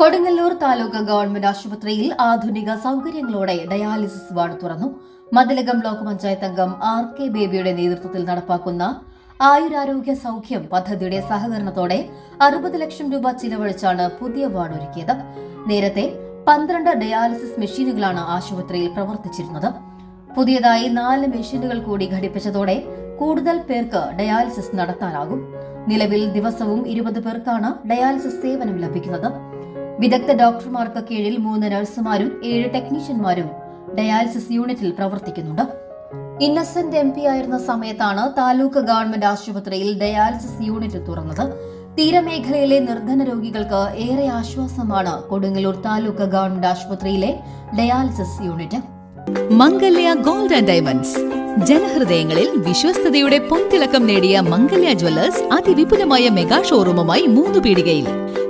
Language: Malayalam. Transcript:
കൊടുങ്ങല്ലൂർ താലൂക്ക് ഗവൺമെന്റ് ആശുപത്രിയിൽ ആധുനിക സൗകര്യങ്ങളോടെ ഡയാലിസിസ് വാർഡ് തുറന്നു. മതിലകം ബ്ലോക്ക് പഞ്ചായത്ത് അംഗം ആർ കെ ബേബിയുടെ നേതൃത്വത്തിൽ നടപ്പാക്കുന്ന ആയുരാരോഗ്യ സൗഖ്യം പദ്ധതിയുടെ സഹകരണത്തോടെ അറുപത് ലക്ഷം രൂപ ചിലവഴിച്ചാണ് പുതിയ വാർഡ് ഒരുക്കിയത്. നേരത്തെ പന്ത്രണ്ട് ഡയാലിസിസ് മെഷീനുകളാണ് ആശുപത്രിയിൽ പ്രവർത്തിച്ചിരുന്നത്. പുതിയതായി നാല് മെഷീനുകൾ കൂടി ഘടിപ്പിച്ചതോടെ കൂടുതൽ പേർക്ക് ഡയാലിസിസ് നടത്താനാകും. നിലവിൽ ദിവസവും ഇരുപത് പേർക്കാണ് ഡയാലിസിസ് സേവനം ലഭിക്കുന്നത്. വിദഗ്ധ ഡോക്ടർമാർക്ക് കീഴിൽ മൂന്ന് നഴ്സുമാരും ഏഴ് ടെക്നീഷ്യന്മാരും ഡയാലിസിസ് യൂണിറ്റിൽ പ്രവർത്തിക്കുന്നുണ്ട്. ഇന്നസെന്റ് എം പി ആയിരുന്ന സമയത്താണ് താലൂക്ക് ഗവൺമെന്റ് ആശുപത്രിയിൽ ഡയാലിസിസ് യൂണിറ്റ് തുറന്നത്. തീരമേഖലയിലെ നിർധന രോഗികൾക്ക് ഏറെ ആശ്വാസമാണ് കൊടുങ്ങല്ലൂർ താലൂക്ക് ഗവൺമെന്റ് ആശുപത്രിയിലെ dialysis unit. Mangalya gold and diamonds. ജനഹൃദയങ്ങളിൽ വിശ്വസ്തയുടെ പൊൻതിളക്കം നേടിയ മംഗല്യ ജ്വല്ലേഴ്സ് അതിവിപുലമായ മെഗാ ഷോറൂമുമായി മൂന്ന് പീടികയിൽ